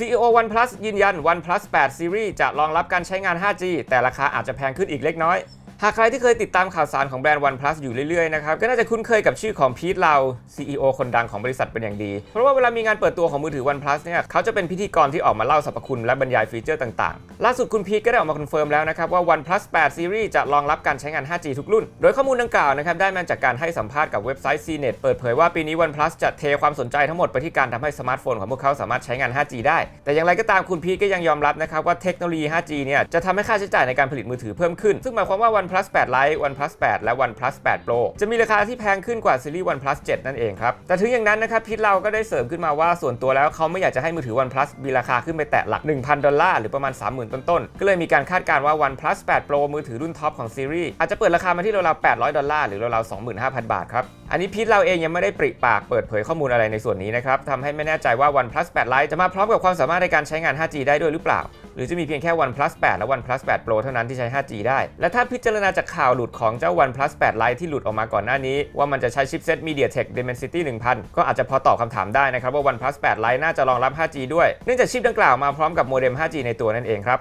CEO OnePlus ยืนยัน OnePlus 8 Series จะรองรับการใช้งาน 5G แต่ราคาอาจจะแพงขึ้นอีกเล็กน้อย หากใครที่เคยติดตามข่าวสารของแบรนด์ OnePlus อยู่เรื่อยๆนะครับก็น่าจะคุ้นเคยกับชื่อของพีทเรา CEO คนดังของบริษัทเป็นอย่างดี เพราะว่าเวลามีงานเปิดตัวของมือถือ OnePlus เนี่ยเขาจะเป็นพิธีกรที่ออกมาเล่าสรรพคุณและบรรยายฟีเจอร์ต่างๆ ล่าสุดคุณพีทก็ได้ออกมาคอนเฟิร์มแล้วนะครับว่า OnePlus 8 Series จะรองรับการใช้งาน 5G ทุกรุ่น โดยข้อมูลดังกล่าวนะครับได้มาจากการให้สัมภาษณ์กับเว็บไซต์ CNET เปิดเผยว่าปีนี้ OnePlus จะเทความสนใจทั้งหมดไปที่การทำให้สมาร์ทโฟนของพวกเขาสามารถใช้งาน 5G ได้ แต่อย่างไรก็ตามคุณพีทก็ยังยอมรับนะครับว่าเทคโนโลยี 5G เนี่ยจะทำให้ค่าใช้จ่ายในการผลิตมือถือเพิ่มขึ้นซึ่งหมายความว่า OnePlus 8 Lite OnePlus 8 และ OnePlus 8 Pro จะมีราคาที่แพงขึ้นกว่าซีรีส์ OnePlus 7 นั่นเองครับ แต่ถึงอย่างนั้นนะครับพีทเราก็ได้เสริมขึ้นมาว่าส่วนตัวแล้วเขาไม่อยากจะให้มือถือ OnePlus มีราคาขึ้นไปแตะหลัก 1,000 ดอลลาร์หรือประมาณ 30,000 ต้นๆ ก็เลยมีการคาดการณ์ว่า OnePlus 8 Pro มือถือรุ่นท็อปของซีรีส์อาจจะเปิดราคามาที่ราวๆ800 ดอลลาร์หรือราวๆ25,000 บาทครับอันนี้พีทเราเองยังไม่ได้ปริปากเปิดเผยข้อมูลอะไรในส่วนนี้นะครับทำให้ไม่แน่ใจว่า OnePlus 8 Lite จะมาพร้อมกับความสามารถในการใช้งาน 5G ได้ด้วยหรือเปล่าหรือจะมีเพียงแค่ OnePlus 8 และ OnePlus 8 Pro เท่านั้นที่ใช้ 5G ได้ และถ้าพิจารณาจากข่าวหลุดของเจ้า OnePlus 8 Lite ที่หลุดออกมาก่อนหน้านี้ ว่ามันจะใช้ชิปเซ็ต MediaTek Dimensity 1000 ก็อาจจะพอตอบคำถามได้นะครับว่า OnePlus 8 Lite น่าจะรองรับ 5G ด้วย เนื่องจากชิปดังกล่าวมาพร้อมกับโมเด็ม 5G ในตัวนั่นเองครับ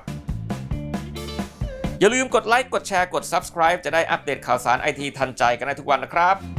อย่าลืมกดไลค์กดแชร์กด subscribe จะได้อัปเดตข่าวสารไอทีทันใจกันได้ทุกวันนะครับ